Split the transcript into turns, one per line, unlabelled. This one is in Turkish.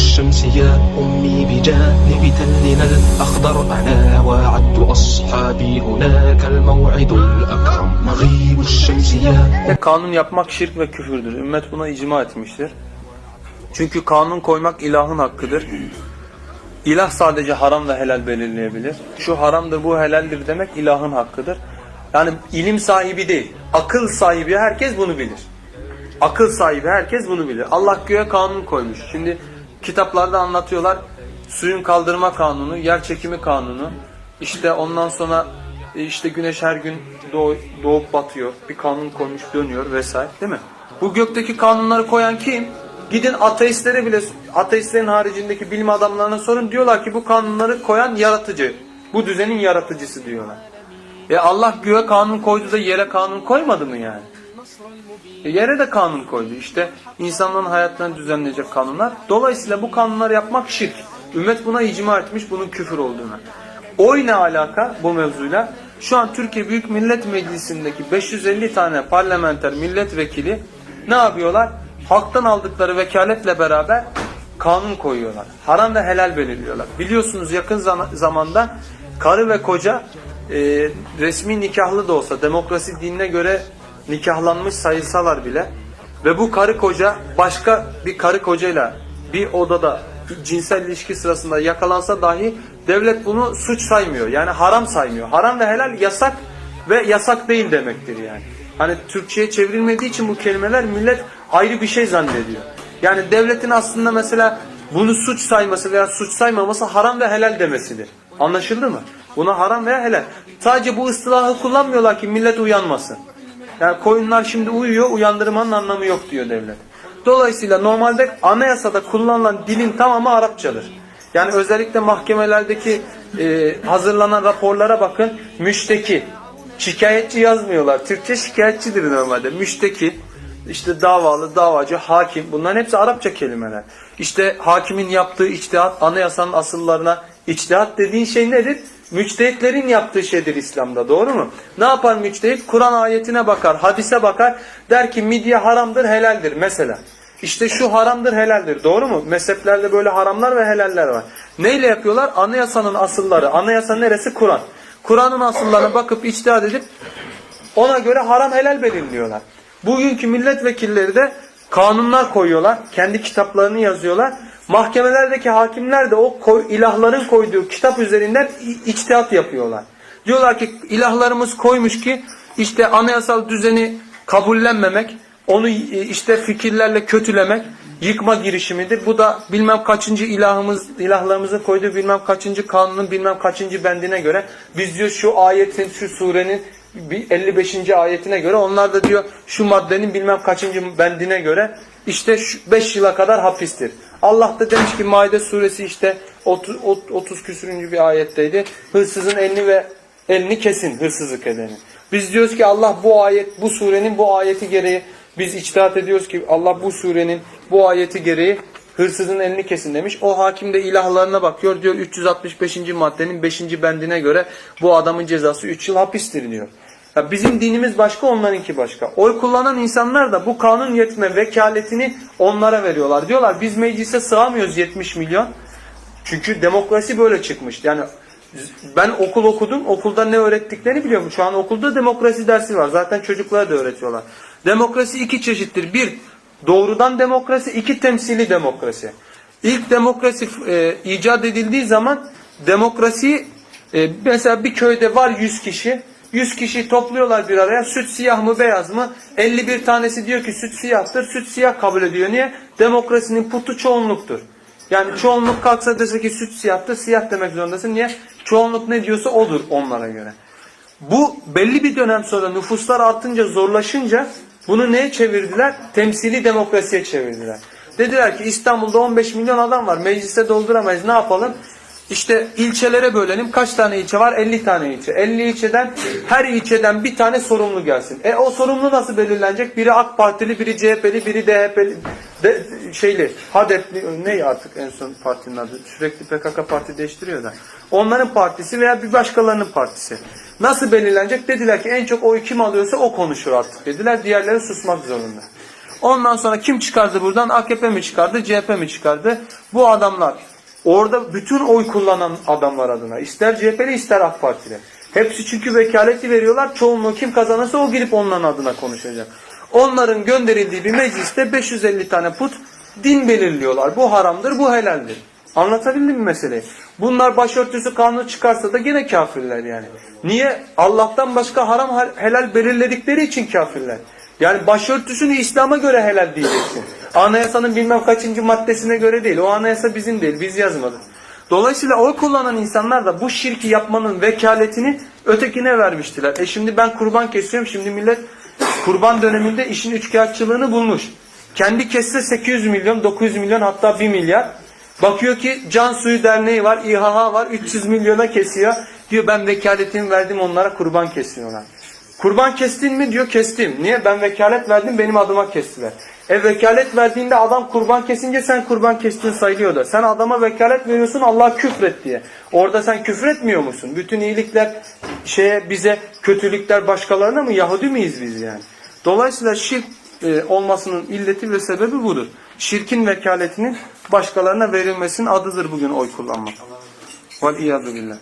الشمس يا أمي بجانب تلنا الأخضر أنا وعدت أصحابي هناك الموعد الأكرم مغيب الشمس يا
Tek kanun yapmak şirk ve küfürdür. Ümmet buna icma etmiştir. Çünkü kanun koymak ilahın hakkıdır. İlah sadece haram ve helal belirleyebilir. Şu haramdır, bu helaldir demek ilahın hakkıdır. Yani ilim sahibi değil, akıl sahibi herkes bunu bilir. Akıl sahibi herkes bunu bilir. Allah göğe kanun koymuş. Şimdi kitaplarda anlatıyorlar. Suyun kaldırma kanunu, yer çekimi kanunu. İşte ondan sonra e, işte güneş her gün doğ- doğup batıyor. Bir kanun koymuş dönüyor vesaire değil mi? Bu gökteki kanunları koyan kim? Gidin ateistlere bile, ateistlerin haricindeki bilim adamlarına sorun. Diyorlar ki bu kanunları koyan yaratıcı. Bu düzenin yaratıcısı diyorlar. E Allah göğe kanun koydu da yere kanun koymadı mı yani? E yere de kanun koydu. İşte insanların hayatlarını düzenleyecek kanunlar. Dolayısıyla bu kanunları yapmak şirk. Ümmet buna icma etmiş bunun küfür olduğuna. Oy ne alaka bu mevzuyla? Şu an Türkiye Büyük Millet Meclisi'ndeki 550 tane parlamenter milletvekili ne yapıyorlar? Halktan aldıkları vekaletle beraber kanun koyuyorlar. Haram ve helal belirliyorlar. Biliyorsunuz yakın zam- zamanda karı ve koca e, resmi nikahlı da olsa demokrasi dinine göre nikahlanmış sayılsalar bile ve bu karı koca başka bir karı kocayla bir odada cinsel ilişki sırasında yakalansa dahi devlet bunu suç saymıyor. Yani haram saymıyor. Haram ve helal yasak ve yasak değil demektir yani. Hani Türkçe'ye çevrilmediği için bu kelimeler millet ayrı bir şey zannediyor. Yani devletin aslında mesela bunu suç sayması veya suç saymaması haram ve helal demesidir. Anlaşıldı mı? Buna haram veya helal. Sadece bu ıstılahı kullanmıyorlar ki millet uyanmasın. Yani koyunlar şimdi uyuyor, uyandırmanın anlamı yok diyor devlet. Dolayısıyla normalde anayasada kullanılan dilin tamamı Arapçadır. Yani özellikle mahkemelerdeki e, hazırlanan raporlara bakın. Müşteki, şikayetçi yazmıyorlar. Türkçe şikayetçidir normalde. Müşteki, işte davalı, davacı, hakim bunların hepsi Arapça kelimeler. İşte hakimin yaptığı içtihat, anayasanın asıllarına içtihat dediğin şey nedir? Müçtehitlerin yaptığı şeydir İslam'da doğru mu? Ne yapar müçtehit? Kur'an ayetine bakar, hadise bakar. Der ki midye haramdır, helaldir mesela. İşte şu haramdır, helaldir. Doğru mu? Mezheplerde böyle haramlar ve helaller var. Neyle yapıyorlar? Anayasanın asılları. Anayasa neresi? Kur'an. Kur'an'ın asıllarına bakıp içtihat edip ona göre haram helal belirliyorlar. Bugünkü milletvekilleri de kanunlar koyuyorlar. Kendi kitaplarını yazıyorlar. Mahkemelerdeki hakimler de o koy, ilahların koyduğu kitap üzerinden içtihat yapıyorlar. Diyorlar ki ilahlarımız koymuş ki işte anayasal düzeni kabullenmemek, onu işte fikirlerle kötülemek, yıkma girişimidir. Bu da bilmem kaçıncı ilahımız, ilahlarımızın koyduğu bilmem kaçıncı kanunun bilmem kaçıncı bendine göre biz diyor şu ayetin, şu surenin 55. ayetine göre onlar da diyor şu maddenin bilmem kaçıncı bendine göre işte 5 yıla kadar hapistir. Allah da demiş ki Maide suresi işte 30, 30 küsürüncü bir ayetteydi. Hırsızın elini ve elini kesin hırsızlık edeni. Biz diyoruz ki Allah bu ayet bu surenin bu ayeti gereği biz içtihat ediyoruz ki Allah bu surenin bu ayeti gereği hırsızın elini kesin demiş. O hakim de ilahlarına bakıyor diyor 365. maddenin 5. bendine göre bu adamın cezası 3 yıl hapistir diyor. Ya bizim dinimiz başka onlarınki başka. Oy kullanan insanlar da bu kanun yetme vekaletini onlara veriyorlar. Diyorlar biz meclise sığamıyoruz 70 milyon. Çünkü demokrasi böyle çıkmış. Yani ben okul okudum. Okulda ne öğrettiklerini biliyorum. Şu an okulda demokrasi dersi var. Zaten çocuklara da öğretiyorlar. Demokrasi iki çeşittir. Bir, doğrudan demokrasi. iki temsili demokrasi. İlk demokrasi e, icat edildiği zaman demokrasi e, mesela bir köyde var 100 kişi. 100 kişi topluyorlar bir araya. Süt siyah mı beyaz mı? 51 tanesi diyor ki süt siyahtır. Süt siyah kabul ediyor. Niye? Demokrasinin putu çoğunluktur. Yani çoğunluk kalksa dese ki süt siyahtır, siyah demek zorundasın. Niye? Çoğunluk ne diyorsa odur onlara göre. Bu belli bir dönem sonra nüfuslar artınca zorlaşınca bunu neye çevirdiler? Temsili demokrasiye çevirdiler. Dediler ki İstanbul'da 15 milyon adam var. Meclise dolduramayız. Ne yapalım? İşte ilçelere bölelim. Kaç tane ilçe var? 50 tane ilçe. 50 ilçeden her ilçeden bir tane sorumlu gelsin. E o sorumlu nasıl belirlenecek? Biri AK Partili, biri CHP'li, biri DHP'li, de, şeyli, HADEP'li, ne artık en son partinin adı? Sürekli PKK parti değiştiriyor da. Onların partisi veya bir başkalarının partisi. Nasıl belirlenecek? Dediler ki en çok oy kim alıyorsa o konuşur artık dediler. Diğerleri susmak zorunda. Ondan sonra kim çıkardı buradan? AKP mi çıkardı, CHP mi çıkardı? Bu adamlar orada bütün oy kullanan adamlar adına ister CHP'li ister AK Partili. Hepsi çünkü vekaleti veriyorlar. Çoğunluğu kim kazanırsa o girip onların adına konuşacak. Onların gönderildiği bir mecliste 550 tane put din belirliyorlar. Bu haramdır, bu helaldir. Anlatabildim mi meseleyi? Bunlar başörtüsü kanunu çıkarsa da gene kafirler yani. Niye? Allah'tan başka haram helal belirledikleri için kafirler. Yani başörtüsünü İslam'a göre helal diyeceksin. Anayasanın bilmem kaçıncı maddesine göre değil. O anayasa bizim değil. Biz yazmadık. Dolayısıyla oy kullanan insanlar da bu şirki yapmanın vekaletini ötekine vermiştiler. E şimdi ben kurban kesiyorum. Şimdi millet kurban döneminde işin üçkağıtçılığını bulmuş. Kendi kesse 800 milyon, 900 milyon hatta 1 milyar. Bakıyor ki Can Suyu Derneği var, İHH var 300 milyona kesiyor. Diyor ben vekaletimi verdim onlara kurban kesiyorlar. Kurban kestin mi diyor kestim. Niye? Ben vekalet verdim benim adıma kestiler. E vekalet verdiğinde adam kurban kesince sen kurban kestin sayılıyor da. Sen adama vekalet veriyorsun Allah küfret diye. Orada sen küfretmiyor musun? Bütün iyilikler şeye bize kötülükler başkalarına mı? Yahudi miyiz biz yani? Dolayısıyla şirk e, olmasının illeti ve sebebi budur. Şirkin vekaletinin başkalarına verilmesinin adıdır bugün oy kullanmak. Vel iyadu billah.